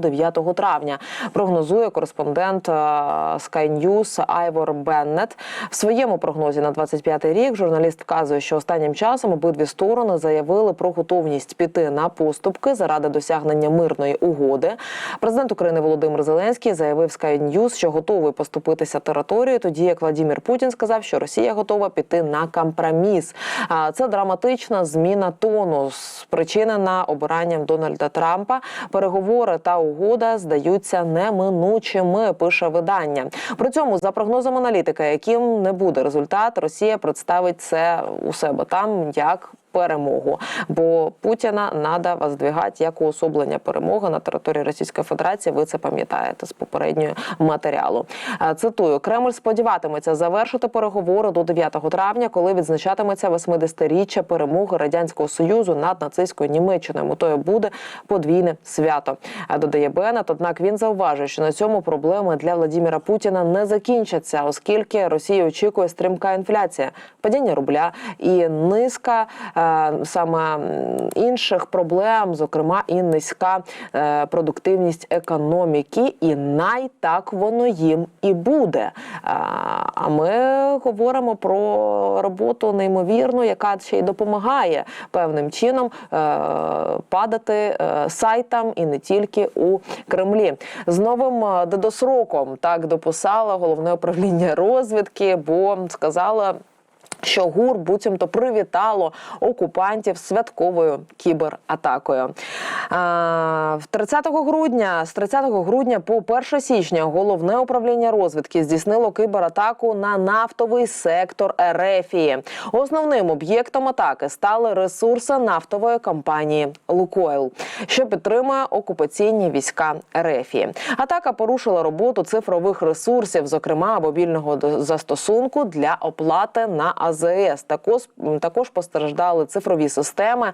9 травня. Прогнозує кореспондент е, Sky News Айвор Беннет. В своєму прогнозі на 25-й рік журналіст вказує, що останнім часом обидві сторони заявили про готовність піти на поступки заради досягнення мирної угоди. Президент України Володимир Зеленський заявив Sky News, що готовий поступитися територією, тоді як Владимир Путін сказав, що Росія готова піти на компроміс. Це драматична зміна тону, спричинена обиранням Дональда Трампа. Переговори та угода здаються неминучими. Пише видання. При цьому, за прогнозом аналітика, яким не буде результат, Росія представить це у себе там як. Перемогу, бо Путіна надо воздвигати як уособлення перемоги на території Російської Федерації. Ви це пам'ятаєте з попереднього матеріалу. Е, Цитую: Кремль сподіватиметься завершити переговори до 9 травня, коли відзначатиметься 80-річчя перемоги радянського союзу над нацистською Німеччиною. Метою буде подвійне свято. Е, Додає Беннет. Однак він зауважує, що на цьому проблеми для Владимира Путіна не закінчаться, оскільки Росія очікує стрімка інфляція, падіння рубля і низка е, саме інших проблем, зокрема і низька е, продуктивність економіки, і най так воно їм і буде. А, А ми говоримо про роботу неймовірну, яка ще й допомагає певним чином е, падати е, сайтам і не тільки у Кремлі. З новим е, дедосроком так дописало головне управління розвідки, бо сказала що ГУР буцімто привітало окупантів святковою кібератакою. А, в 30 грудня, з 30 грудня по 1 січня головне управління розвідки здійснило кібератаку на нафтовий сектор Ерефії. Основним об'єктом атаки стали ресурси нафтової компанії Лукойл, що підтримує окупаційні війська Ерефії. Атака порушила роботу цифрових ресурсів, зокрема мобільного застосунку для оплати на АЗС. Також також постраждали цифрові системи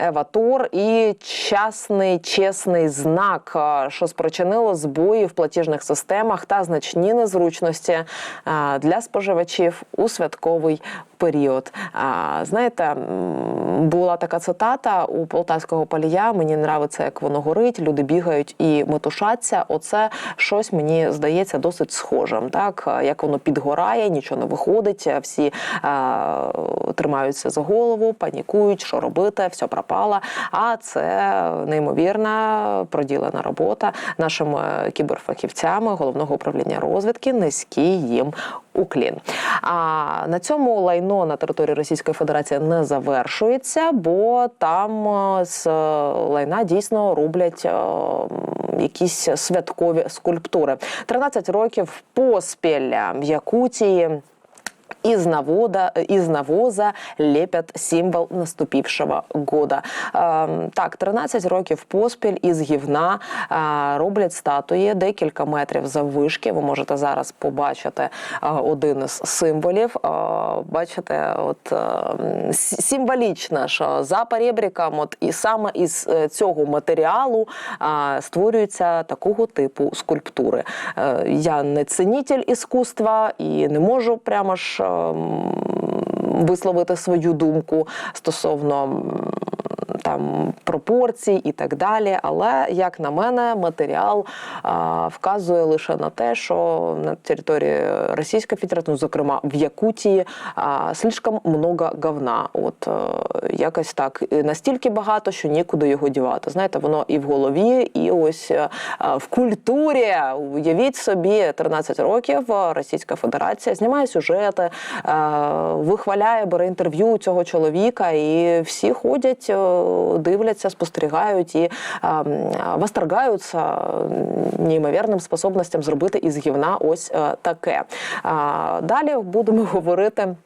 Еватор і часний чесний знак, що спричинило збої в платіжних системах та значні незручності для споживачів у святковий період. А, знаєте, була така цитата у полтавського палія. Мені нравиться, як воно горить. Люди бігають і метушаться. Оце щось мені здається досить схожим. Так як воно підгорає, нічого не виходить. Всі а, тримаються за голову, панікують, що робити, все пропало. А це неймовірна проділена робота нашими кіберфахівцями головного управління розвідки. Низький їм уклін. А на цьому лайно на території Російської Федерації не завершується, бо там е, з лайна дійсно роблять. е, Якісь святкові скульптури. 13 років поспіль в Якутії из навода, из навоза лепят символ наступившего года. Так, 13 років поспіль із гівна роблять статуї декілька метрів заввишки. Ви можете зараз побачити е, один із символів. Е, бачите, от е, символічно, що за перебріком, от і саме із цього матеріалу створюються такого типу скульптури. Я не цінитель іскусства і не можу прямо ж висловити свою думку стосовно. Там пропорцій і так далі. Але як на мене, матеріал а, вказує лише на те, що на території Російської Федерації, ну, зокрема в Якутії, а, слишком много говна. От е, якось так настільки багато, що нікуди його дівати. Знаєте, воно і в голові, і ось е, а, в культурі. Уявіть собі, 13 років е, Російська Федерація знімає сюжети, е, вихваляє, бере інтерв'ю цього чоловіка, і всі ходять, е, дивляться, спостерігають і е, восторгаються неймовірним способностям зробити із гівна ось е, таке. Далі будемо говорити.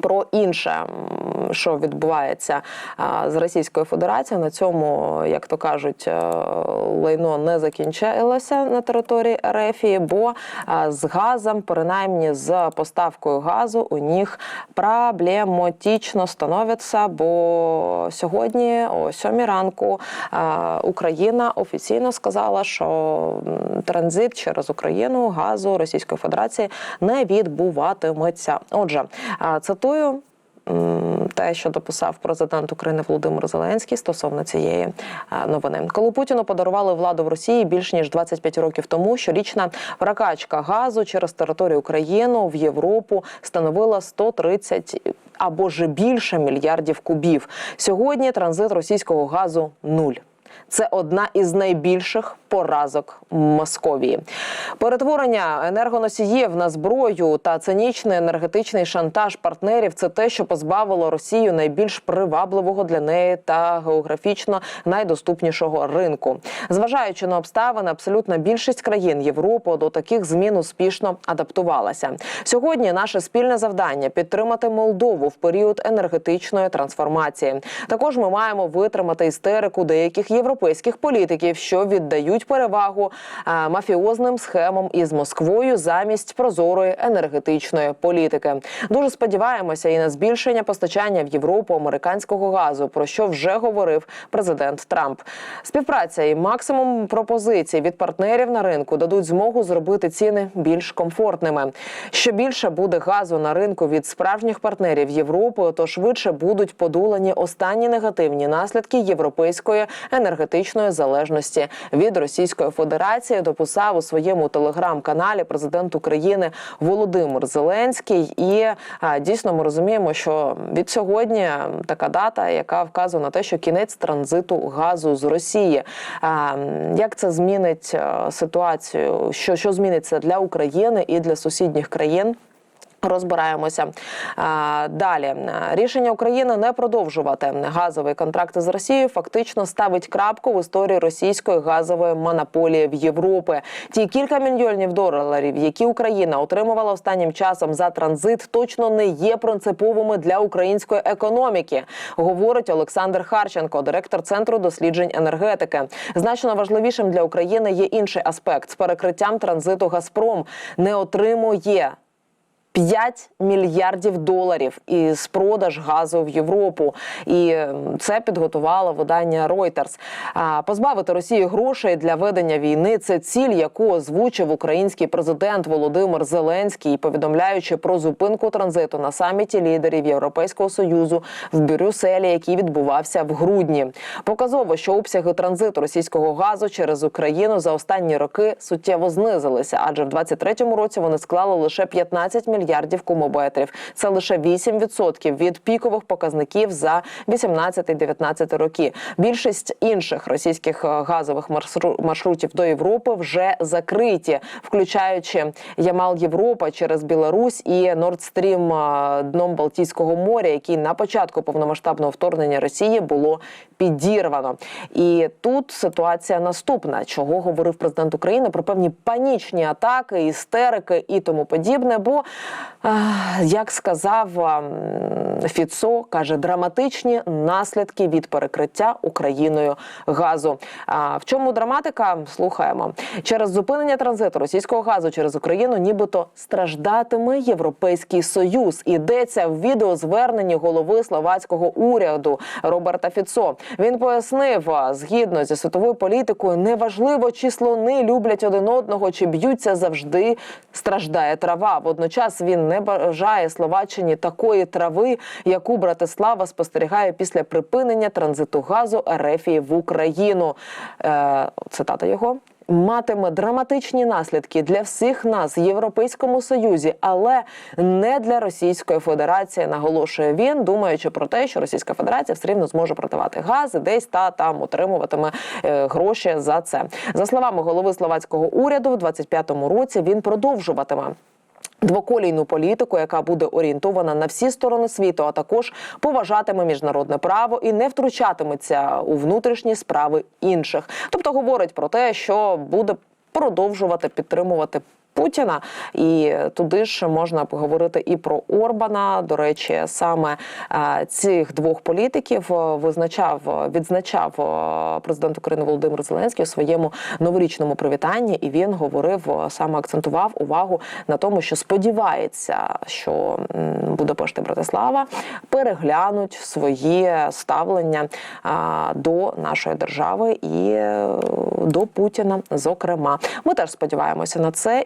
Про інше, що відбувається з Російською Федерацією, на цьому, як то кажуть, е, лайно не закінчилося на території Ерефії, бо з газом, принаймні з поставкою газу, у них проблематично становиться. Бо сьогодні, о 7 ранку, Україна офіційно сказала, що транзит через Україну газу Російської Федерації не відбуватиметься. Отже, цитую. Те, що дописав президент України Володимир Зеленський стосовно цієї е, новини. Коли Путіну подарували владу в Росії більш ніж 25 років тому, щорічна прокачка газу через територію України в Європу становила 130 або ж більше мільярдів кубів. Сьогодні транзит російського газу нуль. Це одна із найбільших поразок Московії. Перетворення енергоносіїв на зброю та цинічний енергетичний шантаж партнерів це те, що позбавило Росію найбільш привабливого для неї та географічно найдоступнішого ринку. Зважаючи на обставини, абсолютна більшість країн Європи до таких змін успішно адаптувалася. Сьогодні наше спільне завдання підтримати Молдову в період енергетичної трансформації. Також ми маємо витримати істерику деяких європейських політиків, що віддають перевагу мафіозним схемам із Москвою замість прозорої енергетичної політики. Дуже сподіваємося і на збільшення постачання в Європу американського газу, про що вже говорив президент Трамп. Співпраця і максимум пропозицій від партнерів на ринку дадуть змогу зробити ціни більш комфортними. Що більше буде газу на ринку від справжніх партнерів Європи, то швидше будуть подолані останні негативні наслідки європейської енергетичної залежності від Російської Федерації. Дописав у своєму телеграм-каналі президент України Володимир Зеленський. І а, дійсно ми розуміємо, що від сьогодні така дата, яка вказує на те, що кінець транзиту газу з Росії. Як це змінить ситуацію? Що, що зміниться для України і для сусідніх країн? Розбираємося далі. Рішення України не продовжувати газовий контракт з Росією фактично ставить крапку в історії російської газової монополії в Європі. Ті кілька мільйонів доларів, які Україна отримувала останнім часом за транзит, точно не є принциповими для української економіки, говорить Олександр Харченко, директор центру досліджень енергетики. Значно важливішим для України є інший аспект з перекриттям транзиту Газпром не отримує. 5 мільярдів доларів із продаж газу в Європу, і це підготувало видання Reuters. Позбавити Росію грошей для ведення війни це ціль, яку озвучив український президент Володимир Зеленський, повідомляючи про зупинку транзиту на саміті лідерів Європейського союзу в Брюсселі, який відбувався в грудні. Показово, що обсяги транзиту російського газу через Україну за останні роки суттєво знизилися, адже в 23-му році вони склали лише 15 мільярдів мільярдів кубометрів. Це лише 8% від пікових показників за 18-19 роки. Більшість інших російських е, газових маршру- маршрутів до Європи вже закриті, включаючи Ямал Європа через Білорусь і Stream е, дном Балтійського моря, який на початку повномасштабного вторгнення Росії було підірвано. І тут ситуація наступна, чого говорив президент України про певні панічні атаки, істерики і тому подібне. Бо як сказав Фіцо, каже, драматичні наслідки від перекриття Україною газу. А в чому драматика? Слухаємо через зупинення транзиту російського газу через Україну, нібито страждатиме Європейський Союз. Ідеться в відеозверненні голови словацького уряду Роберта Фіцо. Він пояснив, згідно зі світовою політикою, неважливо, чи слони люблять один одного, чи б'ються завжди страждає трава. Водночас він не бажає Словаччині такої трави, яку Братислава спостерігає після припинення транзиту газу Ерефії в Україну. Е, цитата його. Матиме драматичні наслідки для всіх нас в Європейському Союзі, але не для Російської Федерації, наголошує він, думаючи про те, що Російська Федерація все рівно зможе продавати газ десь та там отримуватиме е, гроші за це. За словами голови словацького уряду, в 25-му році він продовжуватиме. Двоколійну політику, яка буде орієнтована на всі сторони світу, а також поважатиме міжнародне право і не втручатиметься у внутрішні справи інших. Тобто говорить про те, що буде продовжувати підтримувати. Путіна і туди ж можна поговорити і про Орбана. До речі, саме е, цих двох політиків е, визначав, відзначав е, президент України Володимир Зеленський у своєму новорічному привітанні, і він говорив саме акцентував увагу на тому, що сподівається, що Будапешт і Братислава переглянуть своє ставлення до нашої держави і до Путіна. Зокрема, ми теж сподіваємося на це